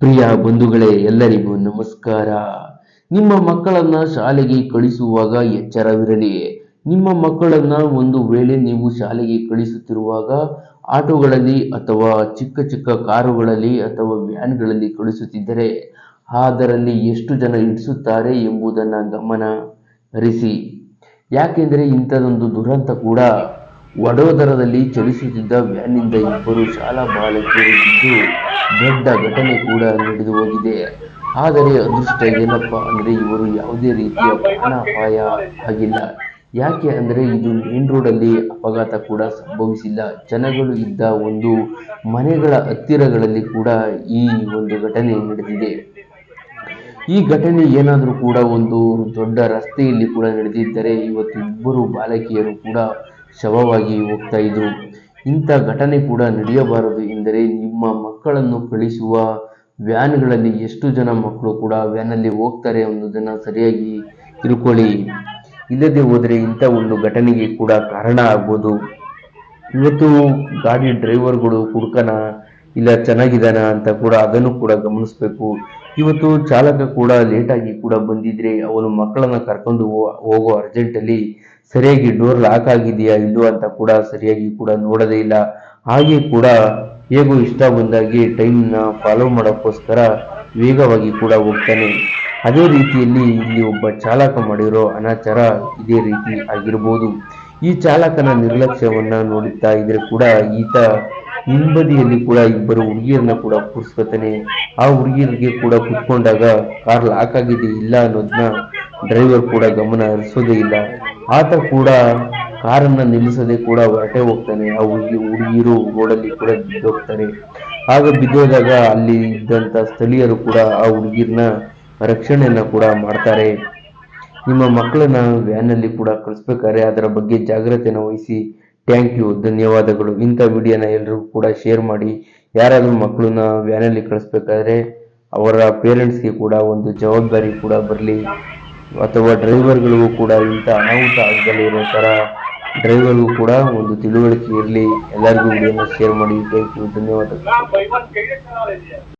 ಪ್ರಿಯ ಬಂಧುಗಳೇ, ಎಲ್ಲರಿಗೂ ನಮಸ್ಕಾರ. ನಿಮ್ಮ ಮಕ್ಕಳನ್ನ ಶಾಲೆಗೆ ಕಳಿಸುವಾಗ ಎಚ್ಚರವಿರಲಿ. ನಿಮ್ಮ ಮಕ್ಕಳನ್ನ ಒಂದು ವೇಳೆ ನೀವು ಶಾಲೆಗೆ ಕಳಿಸುತ್ತಿರುವಾಗ ಆಟೋಗಳಲ್ಲಿ ಅಥವಾ ಚಿಕ್ಕ ಚಿಕ್ಕ ಕಾರುಗಳಲ್ಲಿ ಅಥವಾ ವ್ಯಾನ್ಗಳಲ್ಲಿ ಕಳಿಸುತ್ತಿದ್ದರೆ ಅದರಲ್ಲಿ ಎಷ್ಟು ಜನ ಇಡಿಸುತ್ತಾರೆ ಎಂಬುದನ್ನು ಗಮನ ಹರಿಸಿ. ಯಾಕೆಂದರೆ ಇಂಥದೊಂದು ದುರಂತ ಕೂಡ ವಡೋದರದಲ್ಲಿ ಚಲಿಸುತ್ತಿದ್ದ ವ್ಯಾನ್ನಿಂದ ಇಬ್ಬರು ಶಾಲಾ ಬಾಲಕಿಯರು ಬಿದ್ದು ದೊಡ್ಡ ಘಟನೆ ಕೂಡ ನಡೆದು ಹೋಗಿದೆ. ಆದರೆ ಅದೃಷ್ಟ ಏನಪ್ಪ ಅಂದ್ರೆ ಇವರು ಯಾವುದೇ ರೀತಿಯ ಪ್ರಾಣಾಪಾಯ ಆಗಿಲ್ಲ. ಯಾಕೆ ಅಂದರೆ ಇದು ಮೇನ್ ರೋಡಲ್ಲಿ ಅಪಘಾತ ಕೂಡ ಸಂಭವಿಸಿಲ್ಲ. ಜನಗಳು ಇದ್ದ ಒಂದು ಮನೆಗಳ ಹತ್ತಿರಗಳಲ್ಲಿ ಕೂಡ ಈ ಒಂದು ಘಟನೆ ನಡೆದಿದೆ. ಈ ಘಟನೆ ಏನಾದರೂ ಕೂಡ ಒಂದು ದೊಡ್ಡ ರಸ್ತೆಯಲ್ಲಿ ಕೂಡ ನಡೆದಿದ್ದರೆ ಇವತ್ತು ಇಬ್ಬರು ಬಾಲಕಿಯರು ಕೂಡ ಶವವಾಗಿ ಹೋಗ್ತಾ ಇದ್ರು. ಇಂಥ ಘಟನೆ ಕೂಡ ನಡೆಯಬಾರದು ಎಂದರೆ ನಿಮ್ಮ ಮಕ್ಕಳನ್ನು ಕಳಿಸುವ ವ್ಯಾನ್ಗಳಲ್ಲಿ ಎಷ್ಟು ಜನ ಮಕ್ಕಳು ಕೂಡ ವ್ಯಾನಲ್ಲಿ ಹೋಗ್ತಾರೆ ಅನ್ನೋದನ್ನು ಸರಿಯಾಗಿ ತಿಳ್ಕೊಳ್ಳಿ. ಇಲ್ಲದೆ ಹೋದರೆ ಇಂಥ ಒಂದು ಘಟನೆಗೆ ಕೂಡ ಕಾರಣ ಆಗ್ಬೋದು. ಇವತ್ತು ಗಾಡಿ ಡ್ರೈವರ್ಗಳು ಕುಡ್ಕನ ಇಲ್ಲ ಚೆನ್ನಾಗಿದ್ದಾನ ಅಂತ ಕೂಡ ಅದನ್ನು ಕೂಡ ಗಮನಿಸಬೇಕು. ಇವತ್ತು ಚಾಲಕ ಕೂಡ ಲೇಟಾಗಿ ಕೂಡ ಬಂದಿದ್ರೆ ಅವನು ಮಕ್ಕಳನ್ನ ಕರ್ಕೊಂಡು ಹೋಗೋ ಅರ್ಜೆಂಟಲ್ಲಿ ಸರಿಯಾಗಿ ಡೋರ್ ಲಾಕ್ ಆಗಿದೆಯಾ ಇಲ್ಲೋ ಅಂತ ಕೂಡ ಸರಿಯಾಗಿ ಕೂಡ ನೋಡೋದೇ ಇಲ್ಲ. ಹಾಗೆ ಕೂಡ ಹೇಗೋ ಇಷ್ಟ ಬಂದಾಗಿ ಟೈಮ್ನ ಫಾಲೋ ಮಾಡೋಕ್ಕೋಸ್ಕರ ವೇಗವಾಗಿ ಕೂಡ ಹೋಗ್ತಾನೆ. ಅದೇ ರೀತಿಯಲ್ಲಿ ಇಲ್ಲಿ ಒಬ್ಬ ಚಾಲಕ ಮಾಡಿರೋ ಅನಾಚಾರ ಇದೇ ರೀತಿ ಆಗಿರ್ಬೋದು. ಈ ಚಾಲಕನ ನಿರ್ಲಕ್ಷ್ಯವನ್ನ ನೋಡುತ್ತಾ ಇದ್ರೆ ಕೂಡ ಈತ ಹಿಂಬದಿಯಲ್ಲಿ ಕೂಡ ಇಬ್ಬರು ಹುಡುಗಿಯರನ್ನ ಕೂಡ ಕೂರಿಸ್ಕೊತಾನೆ, ಆ ಹುಡುಗಿಯರಿಗೆ ಕೂಡ ಕೂತ್ಕೊಂಡಾಗ ಕಾರ್ ಲಾಕ್ ಆಗಿದೆ, ಇಲ್ಲ ಅನ್ನೋದನ್ನ ಡ್ರೈವರ್ ಕೂಡ ಗಮನ ಹರಿಸೋದೇ ಇಲ್ಲ. ಆತ ಕೂಡ ಕಾರನ್ನ ನಿಲ್ಲಿಸದೆ ಕೂಡ ಹೊರಟೆ ಹೋಗ್ತಾನೆ. ಆ ಹುಡುಗಿ ಹುಡುಗಿಯರು ರೋಡಲ್ಲಿ ಕೂಡ ಬಿದ್ದೋಗ್ತಾರೆ ಆಗ ಬಿದ್ದೋದಾಗ ಅಲ್ಲಿ ಇದ್ದಂತ ಸ್ಥಳೀಯರು ಕೂಡ ಆ ಹುಡುಗಿರ್ನ ರಕ್ಷಣೆಯನ್ನ ಕೂಡ ಮಾಡ್ತಾರೆ. ನಿಮ್ಮ ಮಕ್ಕಳನ್ನ ವ್ಯಾನಲ್ಲಿ ಕೂಡ ಕಳಿಸ್ಬೇಕಾದ್ರೆ ಅದರ ಬಗ್ಗೆ ಜಾಗ್ರತೆಯನ್ನು ವಹಿಸಿ ಥ್ಯಾಂಕ್ ಯು ಧನ್ಯವಾದಗಳು. ಇಂಥ ವಿಡಿಯೋನ ಎಲ್ಲರಿಗೂ ಕೂಡ ಶೇರ್ ಮಾಡಿ. ಯಾರಾದರೂ ಮಕ್ಕಳನ್ನ ವ್ಯಾನಲ್ಲಿ ಕಳಿಸ್ಬೇಕಾದ್ರೆ ಅವರ ಪೇರೆಂಟ್ಸ್ಗೆ ಕೂಡ ಒಂದು ಜವಾಬ್ದಾರಿ ಕೂಡ ಬರಲಿ. ಅಥವಾ ಡ್ರೈವರ್ಗಳಿಗೂ ಕೂಡ ಇಂಥ ಅನಾಹುತ ಆಗದಲ್ಲಿ ಇರೋ ಥರ ಡ್ರೈವರ್ಗೂ ಕೂಡ ಒಂದು ತಿಳುವಳಿಕೆ ಇರಲಿ. ಎಲ್ಲರಿಗೂ ವಿಡಿಯೋನ ಶೇರ್ ಮಾಡಿ. ಥ್ಯಾಂಕ್ ಯು ಧನ್ಯವಾದಗಳು.